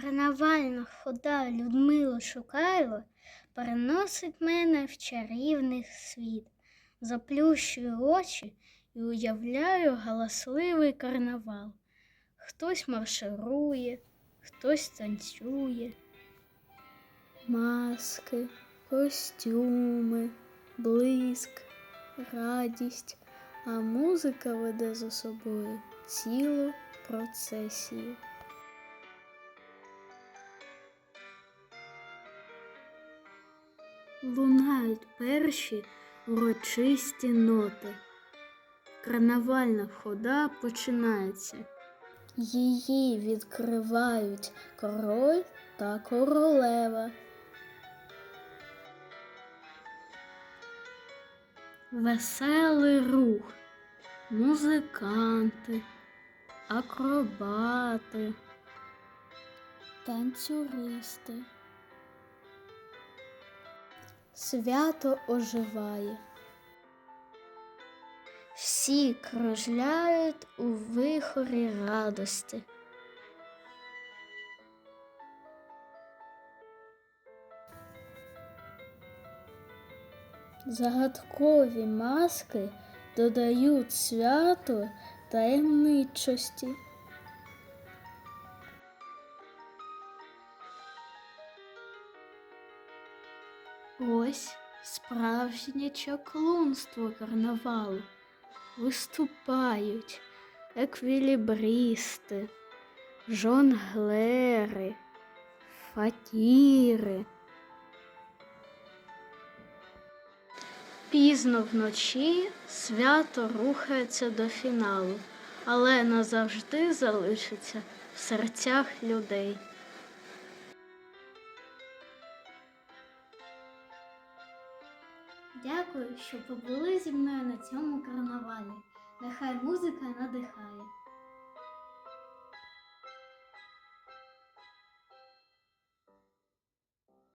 Карнавальна хода Людмила Шукайло переносить мене в чарівний світ. Заплющую очі і уявляю галасливий карнавал. Хтось марширує, хтось танцює. Маски, костюми, блиск, радість, а музика веде за собою цілу процесію. Лунають перші урочисті ноти. Карнавальна хода починається. Її відкривають король та королева. Веселий рух, музиканти, акробати, танцюристи. Свято оживає. Всі кружляють у вихорі радості. Загадкові маски додають свято таємничості. Ось справжнє чаклунство карнавалу. Виступають еквілібристи, жонглери, фатіри. Пізно вночі свято рухається до фіналу, але назавжди залишиться в серцях людей. Дякую, що побули зі мною на цьому карнавалі. Нехай музика надихає.